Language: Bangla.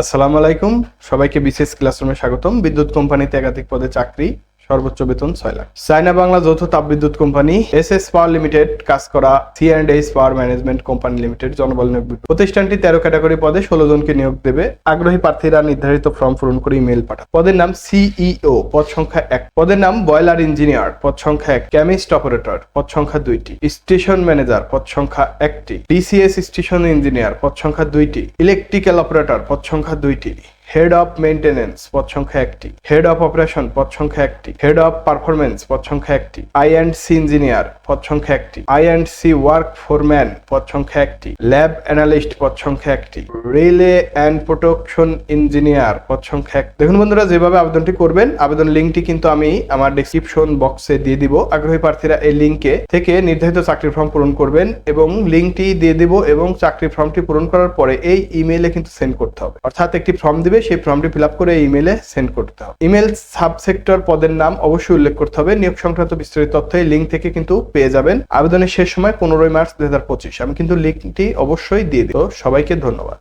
আসসালামু আলাইকুম। সবাইকে বিশেষ ক্লাসরুমে স্বাগতম। বিদ্যুৎ কোম্পানিতে একাধিক পদে চাকরি। সর্বোচ্চ বেতন ছয় লাখ। চায়না বাংলা যৌথ তাপবিদ্যুৎ company S S power limited কাজ করা C and S power management company limited জনবল নিয়োগ প্রতিষ্ঠানটি তেরো ক্যাটাগরি পদে ষোলো জনকে নিয়োগ দেবে। আগ্রহী প্রার্থীরা নির্ধারিত ফর্ম পূরণ করে ইমেল পাঠান। পদের নাম সিইও পদ সংখ্যা এক। পদের নাম বয়লার ইঞ্জিনিয়ার, পদ সংখ্যা এক। কেমিস্ট অপারেটর, পদ সংখ্যা দুইটি। স্টেশন ম্যানেজার, পদ সংখ্যা একটি। ডিসিএস স্টেশন ইঞ্জিনিয়ার, পদ সংখ্যা দুইটি। ইলেকট্রিক্যাল অপারেটর, পদ সংখ্যা দুইটি। হেড অফ মেইনটেনেন্স পদ সংখ্যা একটি। হেড অফ অপারেশন পদ সংখ্যা একটি। হেড অফ পারফরমেন্স পদ সংখ্যা একটি। আই অ্যান্ড সি ইঞ্জিনিয়ার পদ সংখ্যা একটি। I and C work foreman পদ সংখ্যা একটি। ল্যাব অ্যানালিস্ট পদ সংখ্যা একটি। রিলে অ্যান্ড প্রোটেকশন ইঞ্জিনিয়ার পদ সংখ্যা এক দেখুন বন্ধুরা, যেভাবে আবেদনটি করবেন, আবেদন লিঙ্কটি কিন্তু আমি আমার ডেসক্রিপশন বক্সে দিয়ে দিব। আগ্রহী প্রার্থীরা এই লিঙ্কে থেকে নির্ধারিত চাকরির ফর্ম পূরণ করবেন এবং লিঙ্কটি দিয়ে দিব এবং চাকরির ফর্মটি পূরণ করার পরে এই ইমেইলে কিন্তু সেন্ড করতে হবে। অর্থাৎ একটি ফর্ম দিবে সেই ফর্মটি ফিল আপ করে এই ইমেইলে সেন্ড করতে হবে। ইমেল সাবসেক্টর পদের নাম অবশ্যই উল্লেখ করতে হবে। নিয়োগ সংক্রান্ত বিস্তারিত তথ্য এই লিঙ্ক থেকে কিন্তু পেয়ে যাবেন। আবেদনের শেষ সময় পনেরোই মার্চ দুই হাজার পঁচিশ। আমি কিন্তু লিঙ্কটি অবশ্যই দিয়ে দিব। সবাইকে ধন্যবাদ।